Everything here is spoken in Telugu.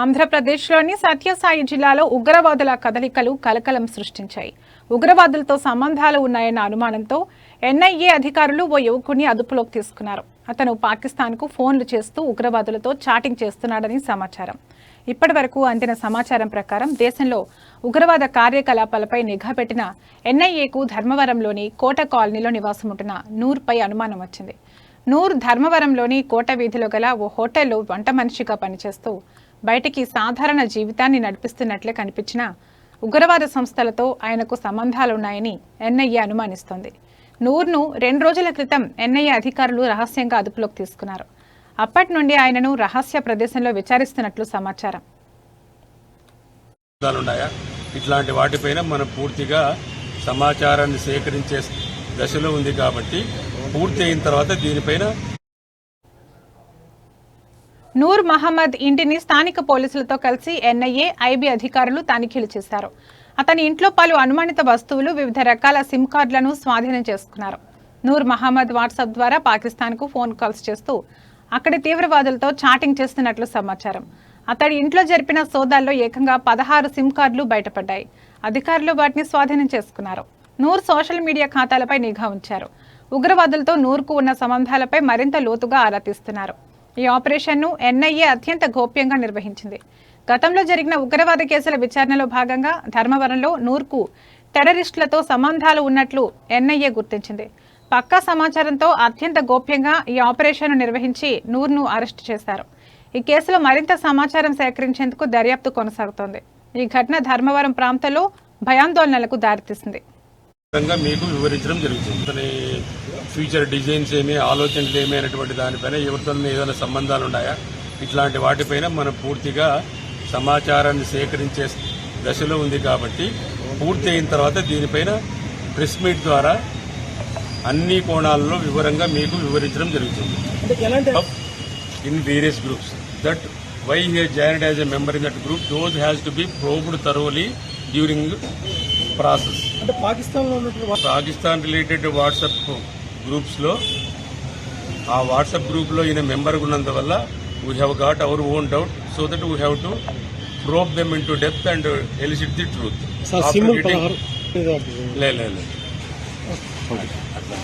ఆంధ్రప్రదేశ్లోని సత్యసాయి జిల్లాలో ఉగ్రవాదుల కదలికలు కలకలం సృష్టించాయి. ఉగ్రవాదులతో సంబంధాలు ఉన్నాయన్న అనుమానంతో ఎన్ఐఏ అధికారులు ఓ యువకుడిని అదుపులోకి తీసుకున్నారు. అతను పాకిస్తాన్కు ఫోన్లు చేస్తూ ఉగ్రవాదులతో చాటింగ్ చేస్తున్నాడని సమాచారం. ఇప్పటి వరకు అందిన సమాచారం ప్రకారం దేశంలో ఉగ్రవాద కార్యకలాపాలపై నిఘా పెట్టిన ఎన్ఐఏకు ధర్మవరంలోని కోట కాలనీలో నివాసముంటున్న నూర్పై అనుమానం వచ్చింది. నూర్ ధర్మవరంలోని కోట వీధిలో గల ఓ హోటల్లో వంట మనిషిగా పనిచేస్తూ బయటికి సాధారణ జీవితాన్ని నడిపిస్తున్నట్లే కనిపించిన ఉగ్రవాద సంస్థలతో ఆయనకు సంబంధాలున్నాయని ఎన్ఐఏ అనుమానిస్తోంది. నూర్ను రెండు రోజుల క్రితం ఎన్ఐఏ అధికారులు రహస్యంగా అదుపులోకి తీసుకున్నారు. అప్పటి నుండి ఆయనను రహస్య ప్రదేశంలో విచారిస్తున్నట్లు సమాచారం. ఇట్లాంటి వాటిపైన మనం పూర్తిగా సమాచారాన్ని సేకరించే దశలో ఉంది కాబట్టి పూర్తి అయిన తర్వాత దీనిపైన నూర్ మహమ్మద్ ఇంటిని స్థానిక పోలీసులతో కలిసి ఎన్ఐఏ ఐబీ అధికారులు తనిఖీలు చేశారు. అతని ఇంట్లో పలు అనుమానిత వస్తువులు వివిధ రకాల సిమ్ కార్డులను స్వాధీనం చేసుకున్నారు. నూర్ మహమ్మద్ వాట్సాప్ ద్వారా పాకిస్తాన్కు ఫోన్ కాల్స్ చేస్తూ అక్కడి తీవ్రవాదులతో చాటింగ్ చేస్తున్నట్లు సమాచారం. అతడి ఇంట్లో జరిపిన సోదాల్లో ఏకంగా పదహారు సిమ్ కార్డులు బయటపడ్డాయి. అధికారులు వాటిని స్వాధీనం చేసుకున్నారు. నూర్ సోషల్ మీడియా ఖాతాలపై నిఘా ఉంచారు. ఉగ్రవాదులతో నూర్కు ఉన్న సంబంధాలపై మరింత లోతుగా ఆరా తీస్తున్నారు. ఈ ఆపరేషన్ను ఎన్ఐఏ అత్యంత గోప్యంగా నిర్వహించింది. గతంలో జరిగిన ఉగ్రవాద కేసుల విచారణలో భాగంగా ధర్మవరంలో నూర్కు టెర్రరిస్టులతో సంబంధాలు ఉన్నట్లు ఎన్ఐఏ గుర్తించింది. పక్కా సమాచారంతో అత్యంత గోప్యంగా ఈ ఆపరేషన్ను నిర్వహించి నూర్ను అరెస్టు చేశారు. ఈ కేసులో మరింత సమాచారం సేకరించేందుకు దర్యాప్తు కొనసాగుతోంది. ఈ ఘటన ధర్మవరం ప్రాంతంలో భయాందోళనలకు దారితీసింది. వివరంగా మీకు వివరించడం జరుగుతుంది. అతని ఫ్యూచర్ డిజైన్స్ ఏమి ఆలోచనలు ఏమి అనేటువంటి దానిపైన ఎవరితో ఏదైనా సంబంధాలు ఉన్నాయా? ఇట్లాంటి వాటిపైన మనం పూర్తిగా సమాచారాన్ని సేకరించే దశలో ఉంది కాబట్టి పూర్తి అయిన తర్వాత దీనిపైన ప్రెస్ మీట్ ద్వారా అన్ని కోణాలలో వివరంగా మీకు వివరించడం జరుగుతుంది. in various groups. That why he has joined as a member in that group, those has to be probed thoroughly process. అంటే పాకిస్తాన్లో ఉన్నటువంటి పాకిస్తాన్ రిలేటెడ్ వాట్సాప్ గ్రూప్స్లో ఆ వాట్సాప్ గ్రూప్లో ఈయన మెంబర్ ఉన్నందువల్ల we have got our own doubt so that we have to probe them in to depth and elicit the truth sir సిమ్ములు పదహారు లే లే, లే. అట్లా